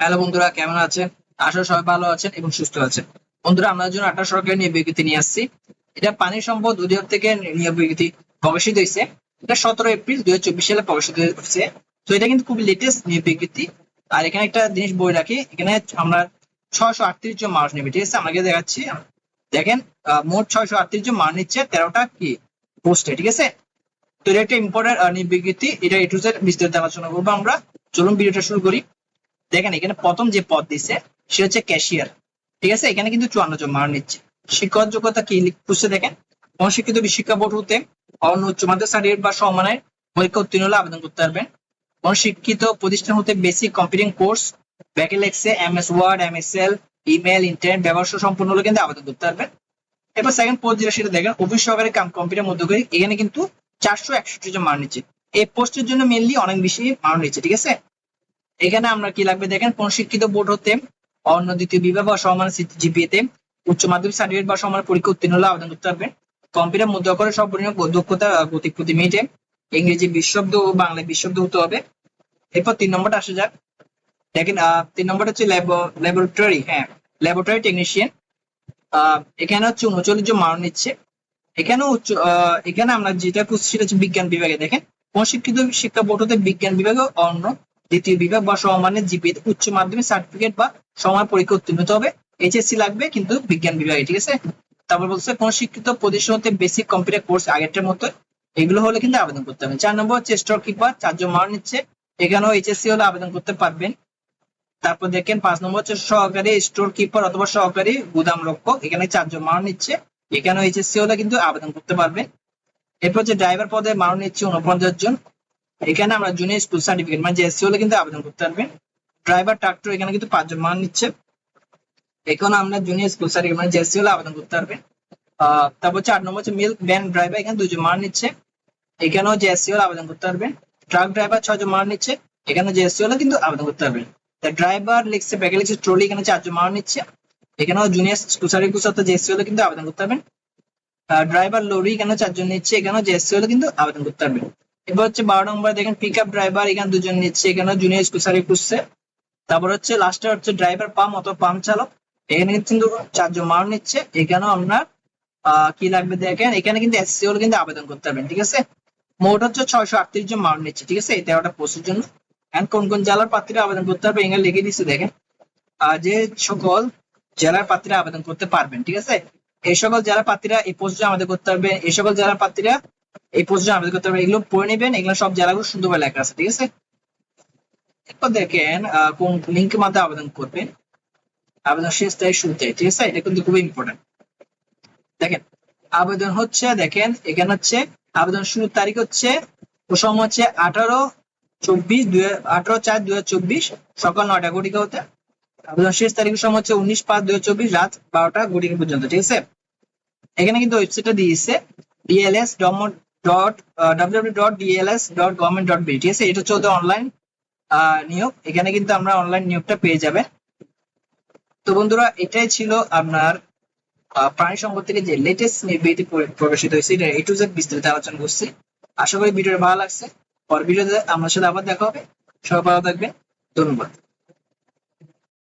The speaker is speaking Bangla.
হ্যালো বন্ধুরা, কেমন আছেন? আশা সবাই ভালো আছেন এবং সুস্থ আছেন। বন্ধুরা, আমরা জন্য একটা সরকারি নিয়োগ বিজ্ঞপ্তি নিয়ে আসছি। এটা পানি সম্পদ অধিদপ্তর থেকে নিয়োগ বিজ্ঞপ্তি প্রকাশিত হয়েছে। এটা সতেরো এপ্রিল দুই হাজার চব্বিশ সালে প্রকাশিত হয়েছে। তো এটা কিন্তু খুব লেটেস্ট নিয়োগ বিজ্ঞপ্তি। আর এখানে একটা জিনিস বই রাখি, এখানে আমরা ছয়শো আটত্রিশ জন মানুষ নেবে, ঠিক আছে? আমাকে দেখাচ্ছি। দেখেন মোট ছয়শো আটত্রিশ জন মানুষ নিচ্ছে, তেরোটা কি? পোস্টে, ঠিক আছে? তো এটা একটা ইম্পর্টেন্ট নিয়োগ বিজ্ঞপ্তি। এটা এটু বিস্তারিত আলোচনা করব আমরা। চলুন ভিডিওটা শুরু করি। দেখেন, এখানে প্রথম যে পদ দিছে, সে হচ্ছে ক্যাশিয়ার ঠিক আছে? এখানে কিন্তু চুয়ান্ন জন মান নিচ্ছে। শিক্ষক যোগ্যতা কি লিখছে দেখেন? অনশিক্ষিত শিক্ষা বোর্ড হতে অন্য উচ্চ মাধ্যমিক সার্টিফিকেট বা সমমানের পরীক্ষা উত্তীর্ণ হলে আবেদন করতে পারবেন। অনশিক্ষিত প্রতিষ্ঠান হতে basic computing course ব্যাকেলেক্সে M S word M S L email internet ব্যবহার সম্পূর্ণ হলে কিন্তু আবেদন করতে পারবেন। এবার সেকেন্ড পদ যেটা, সেটা দেখেন অফিস সহকারী কাম কম্পিউটার মধ্যকারী এখানে কিন্তু চারশো একষট্টি জন মান নিচ্ছে। এই পোস্টের জন্য মেনলি অনেক বেশি মান নিচ্ছে, ঠিক আছে? এখানে আমরা কি লাগবে দেখেন? কোন শিক্ষিত বোর্ড হতে অন্য দ্বিতীয় বিভাগ বা সমান জিপিএ তে উচ্চ মাধ্যমিক, সার্টিফিকেট বা সমান পরীক্ষা উত্তীর্ণ হলে আবেদন করতে পারবেন কম্পিউটার মধ্য করে পরিমাণ দক্ষতা গতি প্রতি মিনিটে ইংরেজি বিশব্দ ও বাংলা বিশব্দ হতে হবে। এরপর তিন নম্বরটা আসা যাক। দেখেন তিন নম্বরটা হচ্ছে ল্যাবরেটরি হ্যাঁ ল্যাবরেটরি টেকনিশিয়ান। এখানে হচ্ছে উনচল্লিশ জন মান নিচ্ছে। এখানে উচ্চ এখানে আমরা যেটা খুঁজছি সেটা হচ্ছে বিজ্ঞান বিভাগে। দেখেন, কোন শিক্ষিত শিক্ষা বোর্ড হতে বিজ্ঞান বিভাগে অন্য দ্বিতীয় বিভাগ বা সমমানের জিপিএ উচ্চ মাধ্যমিক সার্টিফিকেট বা সমান পরীক্ষা উত্তীর্ণ হতে হবে। এইচএসসি লাগবে কিন্তু বিজ্ঞান বিভাগে, ঠিক আছে? তারপর বলছে, কোন শিক্ষিত প্রতিষ্ঠান হতে বেসিক কম্পিউটার কোর্স আগেরটার মতো এগুলো হলে কিন্তু আবেদন করতে হবে। চার নম্বর হচ্ছে স্টোর কিপার চারজন মান নিচ্ছে। এখানেও এইচএসসি হলে আবেদন করতে পারবেন। তারপর দেখেন, পাঁচ নম্বর হচ্ছে সহকারী স্টোর কিপার অথবা সহকারী গুদাম রক্ষক। এখানে চারজন মান নিচ্ছে। এখানেও এইচএসসি হলে কিন্তু আবেদন করতে পারবেন। এরপর হচ্ছে ড্রাইভার পদে মান নিচ্ছে উনপঞ্চাশ জন। এখানে আমরা জুনিয়র স্কুল সার্টিফিকেট মানে জেএসসি হলে কিন্তু আবেদন করতে পারবেন ড্রাইভার ট্রাক্টর এখানে কিন্তু পাঁচজন মান নিচ্ছে। এখন আমরা জুনিয়র স্কুল সার্টিফিকেট মানে জেএসসি হলে আবেদন করতে পারবেন তারপর চার নম্বর হচ্ছে মিল্ক ভ্যান ড্রাইভার এখানে দুজন মান নিচ্ছে। এখানেও জেএসসি হলে আবেদন করতে পারবেন ট্রাক ড্রাইভার ছয়জন মান নিচ্ছে। এখানে জেএসসি হলে কিন্তু আবেদন করতে পারবেন ড্রাইভার লিখছে ব্যাগে লিখছে ট্রলি এখানে চারজন মান নিচ্ছে। এখানেও জুনিয়র স্কুল সার্টিফিকেট অর্থাৎ হলে কিন্তু আবেদন করতে পারবেন ড্রাইভার লরি এখানে চারজন নিচ্ছে। এখানেও জেএসসি হলে কিন্তু আবেদন করতে পারবেন এবার হচ্ছে বারো নম্বর দেখেন পিক আপ ড্রাইভার এখানে দুজন নিচ্ছে এখানে জুনিয়র খুঁজছে। তারপর হচ্ছে লাস্টে হচ্ছে ড্রাইভার পাম্প অথবা পাম্প চালক, এখানে কিন্তু চারজন নিচ্ছে। এখানেও আপনার কি লাগবে দেখেন, এখানে কিন্তু কিন্তু আবেদন করতে পারবেন ঠিক আছে? মোট হচ্ছে ছয়শো আটত্রিশ জন নিচ্ছে, ঠিক আছে? এই তেরোটা পোস্টের জন্য। এখন কোন কোন জেলার প্রার্থীরা আবেদন করতে পারবে, এখানে লিখে দিচ্ছে দেখেন। যে সকল জেলার প্রার্থীরা আবেদন করতে পারবেন, ঠিক আছে? এই সকল জেলার প্রার্থীরা এই পোস্টে আমাদের করতে পারবে এই সকল জেলার প্রার্থীরা এই পোস্টে আবেদন করতে পারবে এগুলো পড়ে নেবেন, এগুলো সব জেলাগুলো সুন্দরভাবে লেখা আছে, ঠিক আছে? এরপর দেখেন কোন লিঙ্কের মাধ্যমে আবেদন করবেন। আবেদন শেষ তারিখ শুরুতে, ঠিক আছে? এটা কিন্তু খুবই ইম্পর্টেন্ট দেখেন, আবেদন হচ্ছে, দেখেন, এখানে হচ্ছে, আবেদন শুরুর তারিখ হচ্ছে সময় হচ্ছে আঠারো চব্বিশ দুই আঠারো চার দুই চব্বিশ, সকাল নয়টা ঘটিকা হতে। আবেদন শেষ তারিখ সময় হচ্ছে উনিশ পাঁচ দুই চব্বিশ, রাত বারোটা ঘটিকা পর্যন্ত, ঠিক আছে? এখানে কিন্তু ওয়েবসাইটটা দিয়েছে ডিএলএস বি এটা হচ্ছে ওদের অনলাইন নিয়োগ। এখানে কিন্তু আমরা অনলাইন নিয়োগটা পেয়ে যাবেন তো বন্ধুরা এটাই ছিল আপনার আহ, প্রাণী সম্পদ থেকে যে লেটেস্ট নির্বাহিত প্রকাশিত হয়েছে এটা এ টু জেড বিস্তারিত আলোচনা করছি। আশা করি ভিডিওটা ভালো লাগছে। পর ভিডিওতে আমার সাথে আবার দেখা হবে। সবাই ভালো থাকবেন। ধন্যবাদ।